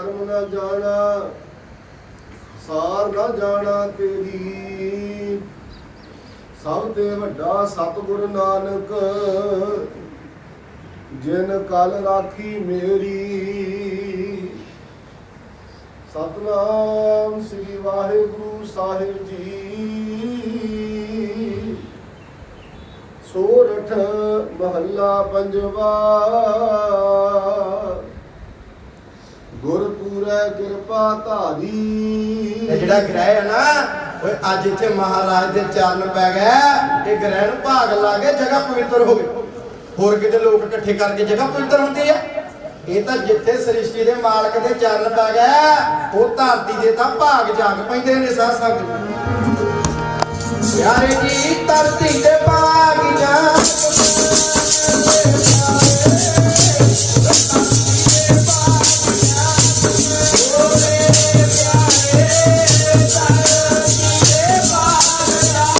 ਕਰਮ ਨਾ ਜਾਣਾ, ਸਾਰ ਨਾ ਜਾਣਾ ਤੇਰੀ। ਸਭ ਤੇ ਵੱਡਾ ਸਤਿਗੁਰ ਨਾਨਕ, ਜਿਨ ਕਲ ਰਾਖੀ ਮੇਰੀ। ਸਤਨਾਮ ਸ੍ਰੀ ਵਾਹਿਗੁਰੂ ਸਾਹਿਬ ਜੀ। ਸੋਰਠ ਮਹੱਲਾ ਪੰਜਵਾ। ਗੁਰਪੂਰੈ ਕਿਰਪਾ ਧਾਰੀ। ਇਹ ਜਿਹੜਾ ਗ੍ਰਹਿ ਹੈ ਨਾ, ਓਏ ਅੱਜ ਇੱਥੇ ਮਹਾਰਾਜ ਦੇ ਚਰਨ ਪੈ ਗਏ ਇਹ ਗ੍ਰਹਿ ਨੂੰ ਭਾਗ ਲਾ ਕੇ ਜਗ੍ਹਾ ਪਵਿੱਤਰ ਹੋ ਗਈ। ਹੋਰ ਕਿਤੇ ਲੋਕ ਇਕੱਠੇ ਕਰਕੇ ਜਗ੍ਹਾ ਪਵਿੱਤਰ ਹੁੰਦੀ ਆ ਇਹ ਤਾਂ ਜਿੱਥੇ ਸ੍ਰਿਸ਼ਟੀ ਦੇ ਮਾਲਕ ਦੇ ਚਰਨ ਪੈ ਗਏ ਉਹ ਧਰਤੀ ਦੇ ਤਾਂ ਭਾਗ ਜਾਗ ਪੈਂਦੇ ਨੇ ਸਾਹ ਸੰਗਤ ਪਿਆਰੇ ਜੀ